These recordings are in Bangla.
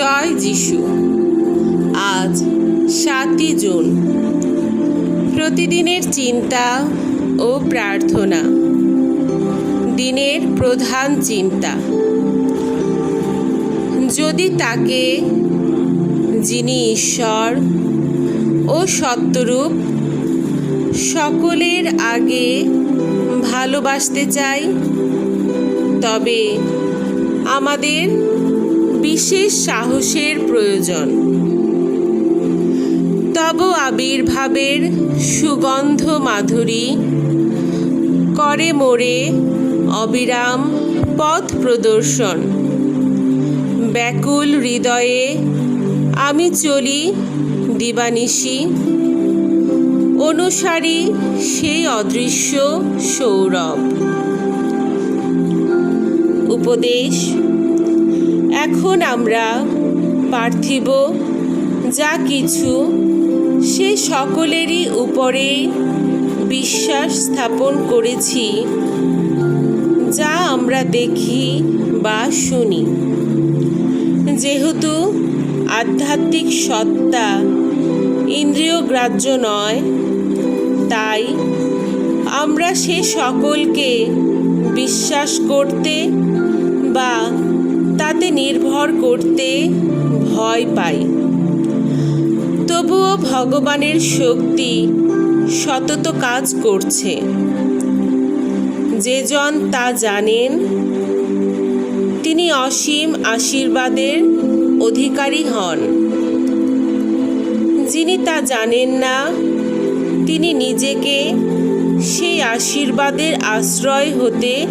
জয় যিশু। আজ সাতই জুন। প্রতিদিনের চিন্তা ও প্রার্থনা। দিনের প্রধান চিন্তা। যদি তাকে যিনি ঈশ্বর ও সত্যরূপ সকলের আগে ভালোবাসতে চাই, তবে আমাদের বিশেষ সাহসের প্রয়োজন। তব আবির্ভাবের সুগন্ধ মাধুরী করে মোড়ে অবিরাম পথ প্রদর্শন। ব্যাকুল হৃদয়ে আমি চলি দিবানিশি। অনুসারী সেই অদৃশ্য সৌরভ। উপদেশ এখন আমরা পার্থিব। যা কিছু সে সকলেরই উপরে বিশ্বাস স্থাপন করেছি, যা আমরা দেখি বা শুনি। যেহেতু আধ্যাত্মিক সত্তা ইন্দ্রিয় গ্রাহ্য নয়, তাই আমরা সে সকলকে বিশ্বাস করতে বা তাতে নির্ভর করতে ভয় পাই। তবুও ভগবানের শক্তি সতত কাজ করছে। যেজন তা জানেন, তিনি অসীম আশীর্বাদের অধিকারী হন। যিনি তা জানেন না, তিনি নিজেকে সেই আশীর্বাদের আশ্রয় হতে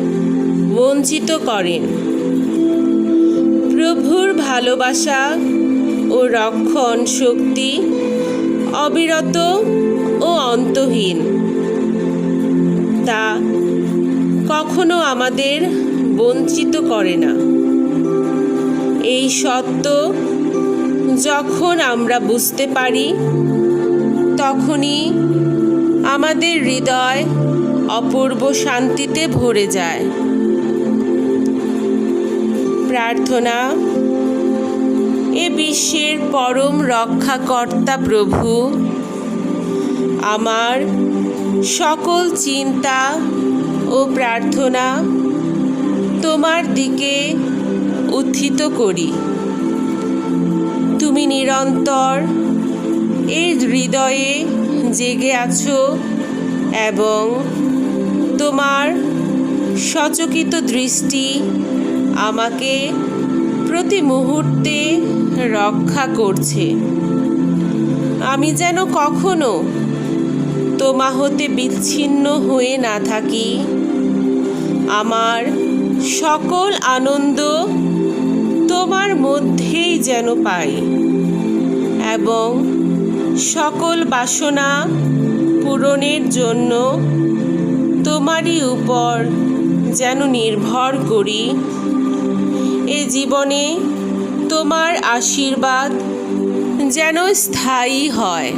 বঞ্চিত করেন। প্রভুর ভালোবাসা ও রক্ষণ শক্তি অবিরত ও অন্তহীন। তা কখনো আমাদের বঞ্চিত করে না। এই সত্য যখন আমরা বুঝতে পারি, তখনই আমাদের হৃদয় অপূর্ব শান্তিতে ভরে যায়। প্রার্থনা। এ বিশ্বের পরম রক্ষাকর্তা প্রভু, আমার সকল চিন্তা ও প্রার্থনা তোমার দিকে উত্থিত করি। তুমি নিরন্তর এর হৃদয়ে জেগে আছো এবং তোমার সচকিত দৃষ্টি আমাকে প্রতি মুহূর্তে রক্ষা করছে। আমি যেন কখনো তোমা হতে বিচ্ছিন্ন হয়ে না থাকি। আমার সকল আনন্দ তোমার মধ্যেই যেন পাই এবং সকল বাসনা পূরণের জন্য তোমারই উপর যেন নির্ভর করি। জীবনে তোমার আশীর্বাদ যেন স্থায়ী হয়।